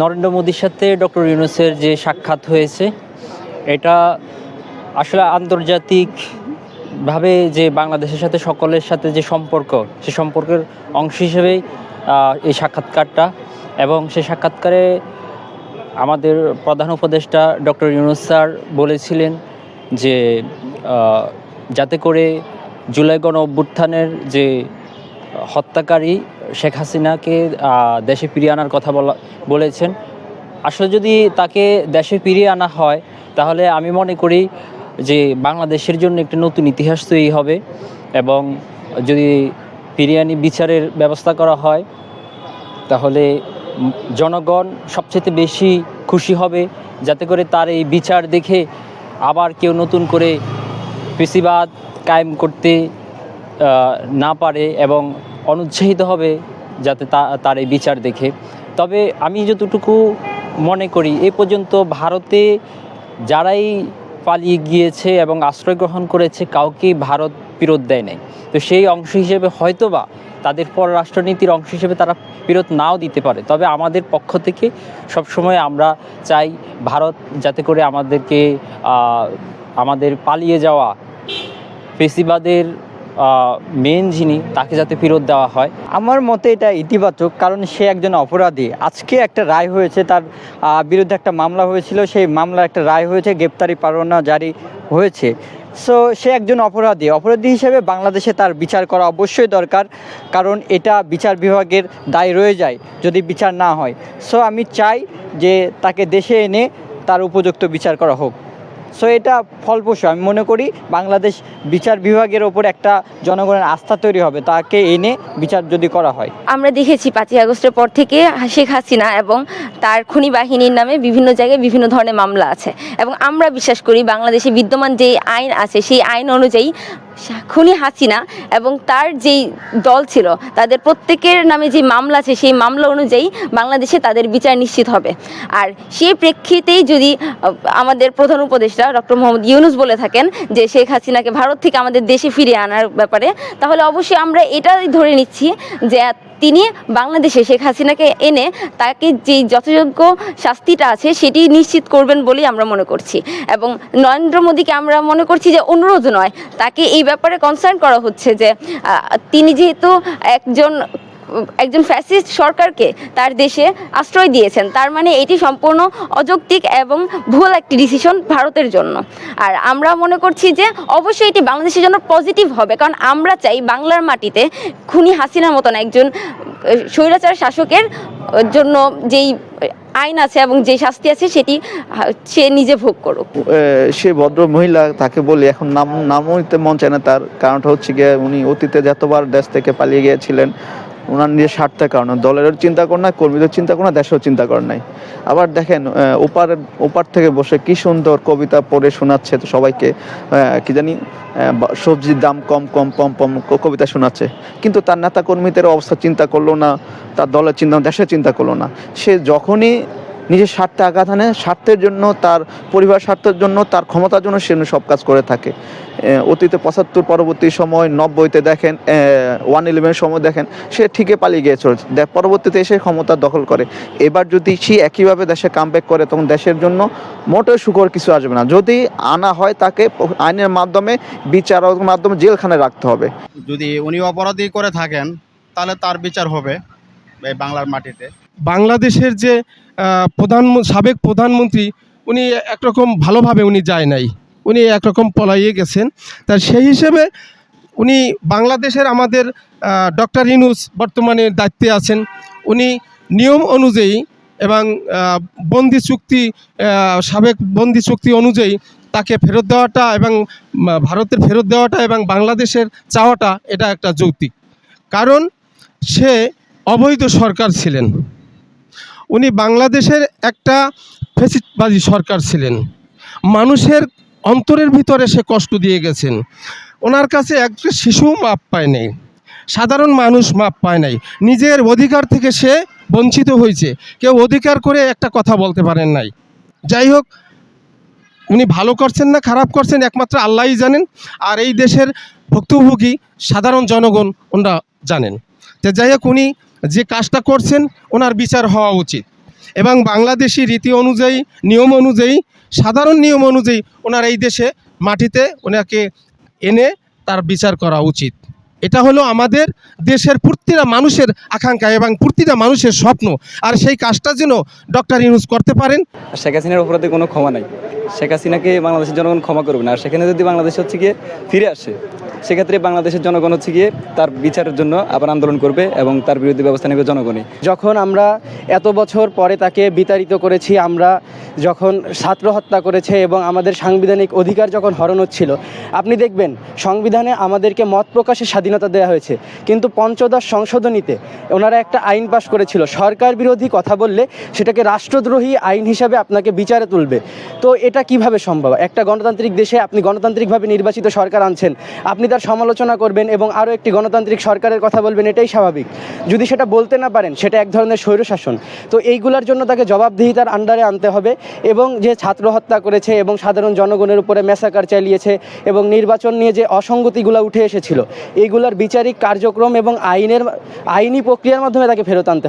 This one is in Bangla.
নরেন্দ্র মোদীর সাথে ডক্টর ইউনুসের যে সাক্ষাৎ হয়েছে, এটা আসলে আন্তর্জাতিকভাবে যে বাংলাদেশের সাথে সকলের সাথে যে সম্পর্ক, সে সম্পর্কের অংশ হিসেবেই এই সাক্ষাৎকারটা এবং সে সাক্ষাৎকারে আমাদের প্রধান উপদেষ্টা ডক্টর ইউনুস স্যার বলেছিলেন যে যাতে করে জুলাই গণ অভ্যুত্থানের যে হত্যাকারী শেখ হাসিনাকে দেশে ফিরিয়ে আনার কথা বলা, বলেছেন। আসলে যদি তাকে দেশে ফিরিয়ে আনা হয়, তাহলে আমি মনে করি যে বাংলাদেশের জন্য একটি নতুন ইতিহাস তৈরি হবে এবং যদি ফিরিয়ে আনি বিচারের ব্যবস্থা করা হয়, তাহলে জনগণ সবচেয়ে বেশি খুশি হবে, যাতে করে তার এই বিচার দেখে আবার কেউ নতুন করে কৃষিবাদ কায়েম করতে না পারে এবং অনুৎসাহিত হবে যাতে তার এই বিচার দেখে। তবে আমি যতটুকু মনে করি, এ পর্যন্ত ভারতে যারাই পালিয়ে গিয়েছে এবং আশ্রয় গ্রহণ করেছে কাউকেই ভারত ফেরত দেয় নাই। তো সেই অংশ হিসেবে হয়তোবা তাদের পররাষ্ট্রনীতির অংশ হিসেবে তারা ফেরত নাও দিতে পারে। তবে আমাদের পক্ষ থেকে সবসময় আমরা চাই ভারত যাতে করে আমাদেরকে আমাদের পালিয়ে যাওয়া ফেসিবাদের মেন যিনি, তাকে যাতে ফেরত দেওয়া হয়। আমার মতে এটা ইতিবাচক, কারণ সে একজন অপরাধী। আজকে একটা রায় হয়েছে, তার বিরুদ্ধে একটা মামলা হয়েছিল, সেই মামলার একটা রায় হয়েছে, গ্রেপ্তারি পরোয়ানা জারি হয়েছে। সো সে একজন অপরাধী। অপরাধী হিসেবে বাংলাদেশে তার বিচার করা অবশ্যই দরকার, কারণ এটা বিচার বিভাগের দায় রয়ে যায়, যদি বিচার না হয়। সো আমি চাই যে তাকে দেশে এনে তার উপযুক্ত বিচার করা হোক। সো এটা ফলপ্রসূ। আমি মনে করি বাংলাদেশ বিচার বিভাগের ওপর একটা জনগণের আস্থা তৈরি হবে, তাকে এনে বিচার যদি করা হয়। আমরা দেখেছি পাঁচই আগস্টের পর থেকে শেখ হাসিনা এবং তার খুনি বাহিনীর নামে বিভিন্ন জায়গায় বিভিন্ন ধরনের মামলা আছে। এবং আমরা বিশ্বাস করি বাংলাদেশে বিদ্যমান যে আইন আছে, সেই আইন অনুযায়ী খুনি হাসিনা এবং তার যেই দল ছিল, তাদের প্রত্যেকের নামে যে মামলা আছে, সেই মামলা অনুযায়ী বাংলাদেশে তাদের বিচার নিশ্চিত হবে। আর সেই প্রেক্ষিতেই যদি আমাদের প্রধান উপদেষ্টা ডক্টর মোহাম্মদ ইউনুস বলে থাকেন যে শেখ হাসিনাকে ভারত থেকে আমাদের দেশে ফিরিয়ে আনার ব্যাপারে, তাহলে অবশ্যই আমরা এটাই ধরে নিচ্ছি যে তিনি বাংলাদেশে শেখ হাসিনাকে এনে তাকে যে যথাযোগ্য শাস্তিটা আছে সেটি নিশ্চিত করবেন বলেই আমরা মনে করছি। এবং নরেন্দ্র মোদীকে আমরা মনে করছি যে অনুরোধ নয়, তাকে এই ব্যাপারে কনসার্ন করা হচ্ছে যে তিনি যেহেতু একজন একজন ফ্যাসিস্ট সরকারকে তার দেশে আশ্রয় দিয়েছেন। তার মানে এটি সম্পূর্ণ অযৌক্তিক এবং ভুল একটি ডিসিশন ভারতের জন্য। আর আমরা মনে করছি যে অবশ্যই এটি বাংলাদেশের জন্য পজিটিভ হবে, কারণ আমরা চাই বাংলার মাটিতে খুনি হাসিনার মতন একজন, স্বৈরাচার শাসকের জন্য যেই আইন আছে এবং যে শাস্তি আছে সেটি সে নিজে ভোগ করুক। সে ভদ্র মহিলা তাকে বলি, এখন নাম, নামও নিতে মন চায় না। তার কারণটা হচ্ছে গিয়ে উনি অতীতে যতবার দেশ থেকে পালিয়ে গিয়েছিলেন ওনার নিজের স্বার্থের কারণে। দলেরও চিন্তা করেন না কর্মীদের চিন্তা করেন না দেশেও চিন্তা করেন নাই। আবার দেখেন ওপার ওপার থেকে বসে কি সুন্দর কবিতা পড়ে শোনাচ্ছে তো সবাইকে কি জানি সবজির দাম কম কম কম কম কবিতা শোনাচ্ছে। কিন্তু তার নেতা কর্মীদের অবস্থা চিন্তা করল না, তার দলের চিন্তা, দেশের চিন্তা করল না। সে যখনই নিজের স্বার্থে আঘাত আনে, স্বার্থের জন্য, তার পরিবার স্বার্থের জন্য, তার ক্ষমতার জন্য সে সব কাজ করে থাকে। অতীতে পঁচাত্তর পরবর্তী সময় নব্বইতে দেখেন ওয়ান ইলেভেনের সময় দেখেন সে ঠিকই পালিয়ে গিয়ে চলেছে দেখ পরবর্তীতে এসে ক্ষমতা দখল করে। এবার যদি সে একইভাবে দেশে কামব্যাক করে তখন দেশের জন্য মোটেও সুখর কিছু আসবে না। যদি আনা হয় তাকে আইনের মাধ্যমে বিচারের মাধ্যমে জেলখানে রাখতে হবে। যদি উনি অপরাধী করে থাকেন তাহলে তার বিচার হবে বাংলার মাটিতে। বাংলাদেশের যে প্রধান সাবেক প্রধানমন্ত্রী উনি একরকম ভালোভাবে উনি যায় নাই। উনি একরকম পলাইয়ে গেছেন। তার সেই হিসেবে উনি বাংলাদেশের আমাদের ডক্টর ইনুস বর্তমানে দায়িত্বে আছেন। উনি নিয়ম অনুযায়ী এবং বন্দি চুক্তি সাবেক বন্দি চুক্তি অনুযায়ী তাকে ফেরত দেওয়াটা এবং ভারতের ফেরত দেওয়াটা এবং বাংলাদেশের চাওয়াটা এটা একটা যৌক্তিক। কারণ সে অবৈধ সরকার ছিলেন। উনি বাংলাদেশের একটা ফেসিবাদী সরকার ছিলেন। মানুষের অন্তরের ভিতরে সে কষ্ট দিয়ে গেছেন। ওনার কাছে একটা শিশু মাপ পায় নাই। সাধারণ মানুষ মাপ পায় নাই। নিজের অধিকার থেকে সে বঞ্চিত হয়েছে। কেউ অধিকার করে একটা কথা বলতে পারেন নাই। যাই হোক, উনি ভালো করছেন না, খারাপ করছেন, একমাত্র আল্লাহই জানেন। আর এই দেশের ভুক্তভোগী সাধারণ জনগণ ওনারা জানেন। তো যাই হোক, উনি যে কাজটা করছেন, ওনার বিচার হওয়া উচিত। এবং বাংলাদেশি রীতি অনুযায়ী, নিয়ম অনুযায়ী সাধারণ নিয়ম অনুযায়ী ওনার এই দেশে মাটিতে ওনাকে এনে তার বিচার করা উচিত। এটা হলো আমাদের দেশের প্রতিটা মানুষের আকাঙ্ক্ষা এবং প্রতিটা মানুষের স্বপ্ন। আর সেই কাজটা যেন ডক্টর ইউনুস করতে পারেন। শেখ হাসিনার অপরাধে কোনো ক্ষমা নাই। শেখ হাসিনাকে বাংলাদেশের জনগণ ক্ষমা করবে না। আর সেখানে যদি বাংলাদেশ হচ্ছে গিয়ে ফিরে আসে সেক্ষেত্রে বাংলাদেশের জনগণ হচ্ছে গিয়ে তার বিচারের জন্য আবার আন্দোলন করবে এবং তার বিরুদ্ধে ব্যবস্থা নেবে জনগণই। যখন আমরা এত বছর পরে তাকে বিতাড়িত করেছি, আমরা যখন ছাত্র হত্যা করেছে এবং আমাদের সাংবিধানিক অধিকার যখন হরণ হচ্ছিল, আপনি দেখবেন সংবিধানে আমাদেরকে মত প্রকাশের স্বাধীনতা দেওয়া হয়েছে। কিন্তু পঞ্চদশ সংশোধনীতে ওনারা একটা আইন পাশ করেছিল, সরকার বিরোধী কথা বললে সেটাকে রাষ্ট্রদ্রোহী আইন হিসাবে আপনাকে বিচারে তুলবে। তো এটা কীভাবে সম্ভব? একটা গণতান্ত্রিক দেশে আপনি গণতান্ত্রিকভাবে নির্বাচিত সরকার আনছেন, আপনি তার সমালোচনা করবেন এবং আরও একটি গণতান্ত্রিক সরকারের কথা বলবেন, এটাই স্বাভাবিক। যদি সেটা বলতে না পারেন, সেটা এক ধরনের স্বৈরশাসন। তো এইগুলার জন্য তাকে জবাবদিহিতার আন্ডারে আনতে হবে এবং যে ছাত্র হত্যা করেছে এবং সাধারণ জনগণের উপরে মেসাকার চালিয়েছে এবং নির্বাচন নিয়ে যে অসঙ্গতিগুলো উঠে এসেছিল এইগুলার বিচারিক কার্যক্রম এবং আইনের, আইনি প্রক্রিয়ার মাধ্যমে তাকে ফেরত আনতে